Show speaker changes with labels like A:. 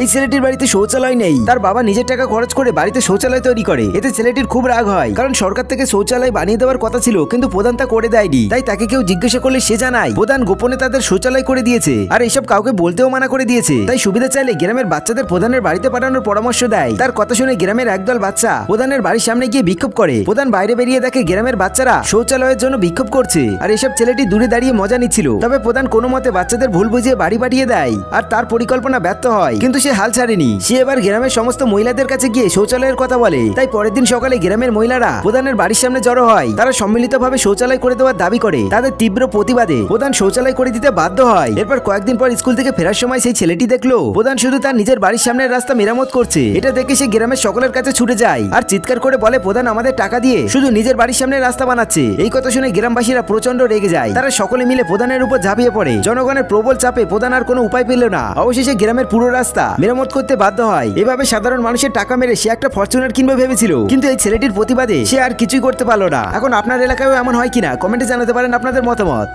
A: এই ছেলেটির বাড়িতে শৌচালয় নেই। তার বাবা নিজের টাকা খরচ করে বাড়িতে শৌচালয় তৈরি করে। এতে ছেলেটির খুব রাগ হয়, কারণ সরকার থেকে শৌচালয় বানিয়ে দেওয়ার কথা ছিল, কিন্তু প্রধান তা করে দেয়নি। তাই তাকে কেউ জিজ্ঞাসা করলে সে জানায়, প্রধান গোপনে তাদের শৌচালয় করে দিয়েছে, আর এসব কাউকে বলতেও মানা করে দিয়েছে। তাই সুবিধা চাইলে গ্রামের বাচ্চাদের প্রধানের বাড়িতে পাঠানোর পরামর্শ দেয়। তার কথা শুনে গ্রামের একদল বাচ্চা প্রধানের বাড়ির সামনে গিয়ে বিক্ষোভ করে। প্রধান বাইরে বেরিয়ে দেখে গ্রামের বাচ্চারা শৌচালয়ের জন্য বিক্ষোভ করছে, আর এসব ছেলেটি দূরে দাঁড়িয়ে মজা নিচ্ছিল। তবে প্রধান কোনো মতে বাচ্চাদের ভুল বুঝিয়ে বাড়ি পাঠিয়ে দেয়, আর তার পরিকল্পনা ব্যর্থ হয়। কিন্তু সে হাল ছাড়েনি। সে এবার গ্রামের সমস্ত মহিলাদের কাছে গিয়ে শৌচালয়ের কথা বলে। তাই পরের দিন সকালে গ্রামের মহিলারা প্রধানের বাড়ির সামনে জড়ো হয়। তারা সম্মিলিতভাবে শৌচালয় করে দেওয়ার দাবি করে। তাদের তীব্র প্রতিবাদে প্রধান শৌচালয় করে দিতে বাধ্য হয়। এরপর কয়েকদিন পর স্কুল থেকে ফেরার সময় সেই ছেলেটি দেখল, প্রধান শুধু তার নিজের বাড়ির সামনের রাস্তা মেরামত করছে। এটা দেখে সে গ্রামের সকলের কাছে ছুটে যায় আর চিৎকার করে বলে, প্রধান, আমাদের টাকা দিয়ে শুধু নিজের বাড়ির সামনে রাস্তা বানাচ্ছে। এই কথা শুনে গ্রামবাসীরা প্রচণ্ড রেগে যায়। তারা সকলে মিলে প্রধানের উপর ঝাঁপিয়ে পড়ে। জনগণের প্রবল চাপে প্রধান আর কোনো উপায় পেল না। অবশেষে গ্রামের পুরো রাস্তা মেরামত করতে বাধ্য হয়। এভাবে সাধারণ মানুষের টাকা মেরে সে একটা ফরচুনার কিনবে ভেবেছিল। কিন্তু এই ছেলেটির প্রতিবাদে সে আর কিছুই করতে পারল না। এখন আপনার এলাকায় এমন হয় কিনা? কমেন্টে জানাতে পারেন আপনাদের মতামত।